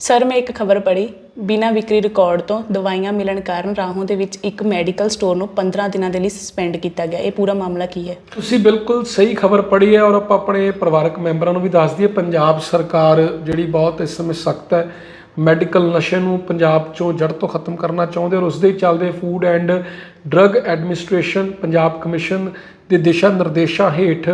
Sir ਮੈਂ ਇੱਕ ਖਬਰ ਪੜ੍ਹੀ। ਬਿਨਾਂ ਵਿਕਰੀ ਰਿਕਾਰਡ ਤੋਂ ਦਵਾਈਆਂ ਮਿਲਣ ਕਾਰਨ ਰਾਹੋਂ ਦੇ ਵਿੱਚ ਇੱਕ ਮੈਡੀਕਲ ਸਟੋਰ ਨੂੰ 15 ਦਿਨਾਂ ਦੇ ਲਈ ਸਸਪੈਂਡ ਕੀਤਾ ਗਿਆ। ਇਹ ਪੂਰਾ ਮਾਮਲਾ ਕੀ ਹੈ? ਤੁਸੀਂ ਬਿਲਕੁਲ ਸਹੀ ਖਬਰ ਪੜ੍ਹੀ ਹੈ ਔਰ ਆਪਾਂ ਆਪਣੇ ਪਰਿਵਾਰਕ ਮੈਂਬਰਾਂ ਨੂੰ ਵੀ ਦੱਸ ਦਈਏ। ਪੰਜਾਬ ਸਰਕਾਰ ਜਿਹੜੀ ਬਹੁਤ ਇਸ ਸਮੇਂ ਸਖਤ ਹੈ ਮੈਡੀਕਲ ਨਸ਼ੇ ਨੂੰ ਪੰਜਾਬ ਚੋਂ ਜੜ ਤੋਂ ਖਤਮ ਕਰਨਾ ਚਾਹੁੰਦੇ ਔਰ ਉਸ ਦੇ ਚੱਲਦੇ Food and Drug Administration, Punjab Commission ਦੇ ਦਿਸ਼ਾ ਨਿਰਦੇਸ਼ਾਂ ਹੇਠ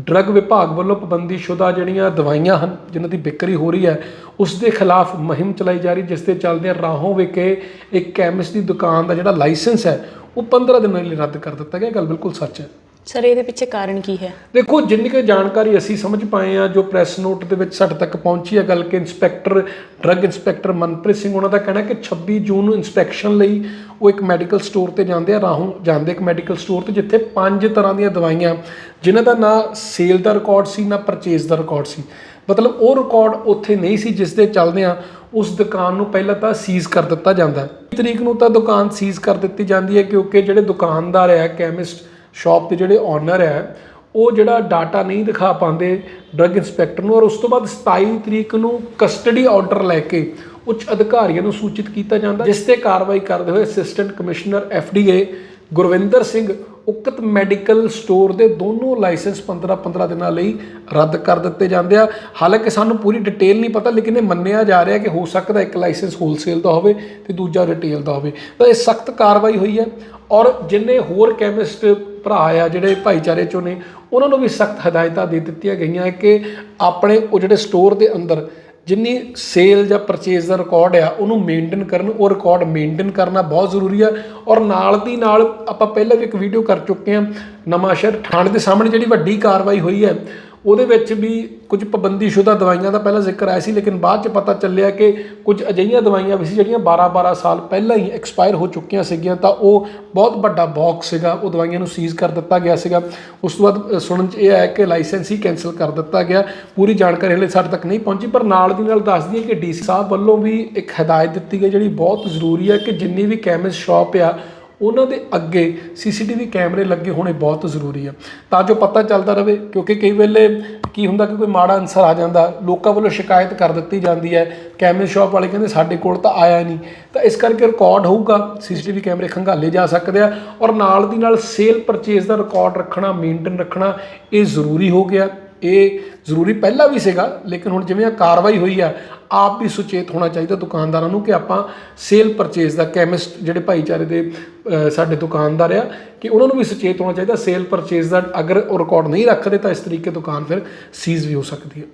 ਡਰੱਗ ਵਿਭਾਗ ਵੱਲੋਂ ਪਾਬੰਦੀਸ਼ੁਦਾ ਜਿਹੜੀਆਂ ਦਵਾਈਆਂ ਹਨ, ਜਿਨ੍ਹਾਂ ਦੀ ਵਿਕਰੀ ਹੋ ਰਹੀ ਹੈ ਉਸ ਦੇ ਖਿਲਾਫ ਮੁਹਿੰਮ ਚਲਾਈ ਜਾ ਰਹੀ, ਜਿਸ ਦੇ ਚੱਲਦੇ ਰਾਹੋਂ ਵਿਖੇ ਇੱਕ ਕੈਮਿਸਟ ਦੀ ਦੁਕਾਨ ਦਾ ਜਿਹੜਾ ਲਾਇਸੈਂਸ ਹੈ, ਉਹ 15 ਦਿਨਾਂ ਲਈ ਰੱਦ ਕਰ ਦਿੱਤਾ ਗਿਆ। ਇਹ ਗੱਲ ਬਿਲਕੁਲ ਸੱਚ ਹੈ। ਸਰ, ਇਹਦੇ ਪਿੱਛੇ ਕਾਰਨ ਕੀ ਹੈ? ਦੇਖੋ, ਜਿੰਨੀ ਕੁ ਜਾਣਕਾਰੀ ਅਸੀਂ ਸਮਝ ਪਾਏ ਆ, ਜੋ ਪ੍ਰੈਸ ਨੋਟ ਦੇ ਵਿੱਚ ਸਾਡੇ ਤੱਕ ਪਹੁੰਚੀ ਹੈ, ਗੱਲ ਕਿ inspector, drug inspector Manpreet Singh, ਉਹਨਾਂ ਦਾ ਕਹਿਣਾ ਕਿ 26 ਜੂਨ ਨੂੰ ਇਨਸਪੈਕਸ਼ਨ ਲਈ ਉਹ ਇੱਕ ਮੈਡੀਕਲ ਸਟੋਰ ਤੇ ਜਾਂਦੇ ਆ, ਰਾਹੋਂ ਜਾਂਦੇ ਇੱਕ ਮੈਡੀਕਲ ਸਟੋਰ ਤੇ, ਜਿੱਥੇ ਪੰਜ ਤਰ੍ਹਾਂ ਦੀਆਂ ਦਵਾਈਆਂ, ਜਿਨ੍ਹਾਂ ਦਾ ਨਾ ਸੇਲ ਦਾ ਰਿਕਾਰਡ ਸੀ, ਨਾ ਪਰਚੇਸ ਦਾ ਰਿਕਾਰਡ ਸੀ। ਮਤਲਬ ਉਹ ਰਿਕਾਰਡ ਉੱਥੇ ਨਹੀਂ ਸੀ, ਜਿਸ ਦੇ ਚੱਲਦੇ ਆ, ਉਸ ਦੁਕਾਨ ਨੂੰ ਪਹਿਲਾਂ ਤਾਂ ਸੀਜ਼ ਕਰ ਦਿੱਤਾ ਜਾਂਦਾ ਤਰੀਕ ਨੂੰ ਤਾਂ ਦੁਕਾਨ ਸੀਜ਼ ਕਰ ਦਿੱਤੀ ਜਾਂਦੀ ਹੈ, ਕਿਉਂਕਿ ਜਿਹੜੇ ਦੁਕਾਨਦਾਰ ਹੈ, ਕੈਮਿਸਟ ਸ਼ਾਪ ਦੇ ਜਿਹੜੇ ਓਨਰ ਹੈ, ਉਹ ਜਿਹੜਾ ਡਾਟਾ ਨਹੀਂ ਦਿਖਾ ਪਾਉਂਦੇ ਡਰੱਗ ਇੰਸਪੈਕਟਰ ਨੂੰ ਔਰ ਉਸ ਤੋਂ ਬਾਅਦ 27 ਤਰੀਕ ਨੂੰ ਕਸਟਡੀ ਆਰਡਰ ਲੈ ਕੇ ਉੱਚ ਅਧਿਕਾਰੀਆਂ ਨੂੰ ਸੂਚਿਤ ਕੀਤਾ ਜਾਂਦਾ, ਜਿਸ ਤੇ ਕਾਰਵਾਈ ਕਰਦੇ ਹੋਏ assistant commissioner FDA Gurvinder Singh ਉਕਤ ਮੈਡੀਕਲ ਸਟੋਰ ਦੇ ਦੋਨੋਂ ਲਾਇਸੈਂਸ 15-15 ਦਿਨਾਂ ਲਈ ਰੱਦ ਕਰ ਦਿੱਤੇ ਜਾਂਦੇ ਆ। ਹਾਲਾਂਕਿ ਸਾਨੂੰ ਪੂਰੀ ਡਿਟੇਲ ਨਹੀਂ ਪਤਾ, ਲੇਕਿਨ ਇਹ ਮੰਨਿਆ ਜਾ ਰਿਹਾ ਕਿ ਹੋ ਸਕਦਾ ਇੱਕ ਲਾਇਸੈਂਸ ਹੋਲਸੇਲ ਦਾ ਹੋਵੇ ਤੇ ਦੂਜਾ ਰਿਟੇਲ ਦਾ ਹੋਵੇ। ਤਾਂ ਇਹ ਸਖਤ ਕਾਰਵਾਈ ਹੋਈ ਹੈ ਔਰ ਜਿੰਨੇ ਹੋਰ ਕੈਮਿਸਟ ਭਰਾ ਆ, ਜਿਹੜੇ ਭਾਈਚਾਰੇ ਚੋਂ ਨੇ, ਉਹਨਾਂ ਨੂੰ ਵੀ ਸਖਤ ਹਦਾਇਤਾਂ ਦੇ ਦਿੱਤੀਆਂ ਗਈਆਂ ਕਿ ਆਪਣੇ ਉਹ ਜਿਹੜੇ ਸਟੋਰ ਦੇ ਅੰਦਰ ਜਿੰਨੀ ਸੇਲ ਜਾਂ ਪਰਚੇਸ ਦਾ ਰਿਕਾਰਡ ਆ, ਉਹਨੂੰ ਮੇਨਟੇਨ ਕਰਨ, ਉਹ ਰਿਕਾਰਡ ਮੇਨਟੇਨ ਕਰਨਾ ਬਹੁਤ ਜ਼ਰੂਰੀ ਆ ਔਰ ਨਾਲ ਦੀ ਨਾਲ ਆਪਾਂ ਪਹਿਲਾਂ ਵੀ ਇੱਕ ਵੀਡੀਓ ਕਰ ਚੁੱਕੇ ਹਾਂ, ਨਵਾਂਸ਼ਹਿਰ ਥਾਣੇ ਦੇ ਸਾਹਮਣੇ ਜਿਹੜੀ ਵੱਡੀ ਕਾਰਵਾਈ ਹੋਈ ਹੈ ਉਹਦੇ ਵਿੱਚ ਵੀ ਕੁਝ ਪਾਬੰਦੀਸ਼ੁਦਾ ਦਵਾਈਆਂ ਦਾ ਪਹਿਲਾਂ ਜ਼ਿਕਰ ਆਇਆ ਸੀ, ਲੇਕਿਨ ਬਾਅਦ ਚ ਪਤਾ ਚੱਲਿਆ ਕਿ ਕੁਝ ਅਜਿਹੀਆਂ ਦਵਾਈਆਂ ਵੀ ਸੀ ਜਿਹੜੀਆਂ 12-12 ਸਾਲ ਪਹਿਲਾਂ ਹੀ ਐਕਸਪਾਇਰ ਹੋ ਚੁੱਕੀਆਂ ਸੀਗੀਆਂ, ਤਾਂ ਉਹ ਬਹੁਤ ਵੱਡਾ ਬਾਕਸ ਸੀਗਾ, ਉਹ ਦਵਾਈਆਂ ਨੂੰ ਸੀਜ਼ ਕਰ ਦਿੱਤਾ ਗਿਆ ਸੀਗਾ। ਉਸ ਤੋਂ ਬਾਅਦ ਸੁਣਨ ਚ ਇਹ ਆਇਆ ਕਿ ਲਾਇਸੈਂਸ ਹੀ ਕੈਨਸਲ ਕਰ ਦਿੱਤਾ ਗਿਆ। ਪੂਰੀ ਜਾਣਕਾਰੀ ਹਲੇ ਸਾਡੇ ਤੱਕ ਨਹੀਂ ਪਹੁੰਚੀ, ਪਰ ਨਾਲ ਦੀ ਨਾਲ ਦੱਸ ਦਈਏ ਕਿ ਡੀਸੀ ਸਾਹਿਬ ਵੱਲੋਂ ਵੀ ਇੱਕ ਹਦਾਇਤ ਦਿੱਤੀ ਗਈ, ਜਿਹੜੀ ਬਹੁਤ ਜ਼ਰੂਰੀ ਹੈ ਕਿ ਜਿੰਨੀ ਵੀ ਕੈਮਿਸਟ ਸ਼ਾਪ ਆ ਉਹਨਾਂ ਦੇ ਅੱਗੇ ਸੀਸੀਟੀਵੀ ਕੈਮਰੇ ਲੱਗੇ ਹੋਣੇ ਬਹੁਤ ਜ਼ਰੂਰੀ ਆ। ਤਾਂ ਜੋ ਪਤਾ ਚੱਲਦਾ ਰਹੇ, ਕਿਉਂਕਿ ਕਈ ਵੇਲੇ ਕੀ ਹੁੰਦਾ ਕਿ ਕੋਈ ਮਾੜਾ ਅਨਸਰ ਆ ਜਾਂਦਾ, ਲੋਕਾਂ ਵੱਲੋਂ ਸ਼ਿਕਾਇਤ ਕਰ ਦਿੱਤੀ ਜਾਂਦੀ ਹੈ, ਕੈਮਰੇ ਸ਼ਾਪ ਵਾਲੇ ਕਹਿੰਦੇ ਸਾਡੇ ਕੋਲ ਤਾਂ ਆਇਆ ਨਹੀਂ। ਤਾਂ ਇਸ ਕਰਕੇ ਰਿਕਾਰਡ ਹੋਊਗਾ, ਸੀਸੀਟੀਵੀ ਕੈਮਰੇ ਖੰਗਾਲੇ ਜਾ ਸਕਦੇ ਆ ਔਰ ਨਾਲ ਦੀ ਨਾਲ ਸੇਲ ਪਰਚੇਸ ਦਾ ਰਿਕਾਰਡ ਰੱਖਣਾ ਮੇਨਟੇਨ ਰੱਖਣਾ, ਇਹ ਜ਼ਰੂਰੀ ਹੋ ਗਿਆ। ਇਹ ਜ਼ਰੂਰੀ ਪਹਿਲਾਂ ਵੀ ਸੀਗਾ, ਲੇਕਿਨ ਹੁਣ ਜਿਵੇਂ ਆ ਕਾਰਵਾਈ ਹੋਈ ਆ, ਆਪ ਵੀ ਸੁਚੇਤ ਹੋਣਾ ਚਾਹੀਦਾ ਦੁਕਾਨਦਾਰਾਂ ਨੂੰ ਕਿ ਆਪਾਂ ਸੇਲ ਪਰਚੇਸ ਦਾ ਕੈਮਿਸਟ ਜਿਹੜੇ ਭਾਈਚਾਰੇ ਦੇ ਸਾਡੇ ਦੁਕਾਨਦਾਰ ਆ, ਕਿ ਉਹਨਾਂ ਨੂੰ ਵੀ ਸੁਚੇਤ ਹੋਣਾ ਚਾਹੀਦਾ ਸੇਲ ਪਰਚੇਸ ਦਾ ਅਗਰ ਉਹ ਰਿਕਾਰਡ ਨਹੀਂ ਰੱਖਦੇ ਤਾਂ ਇਸ ਤਰੀਕੇ ਦੁਕਾਨ ਫਿਰ ਸੀਜ਼ ਵੀ ਹੋ ਸਕਦੀ ਹੈ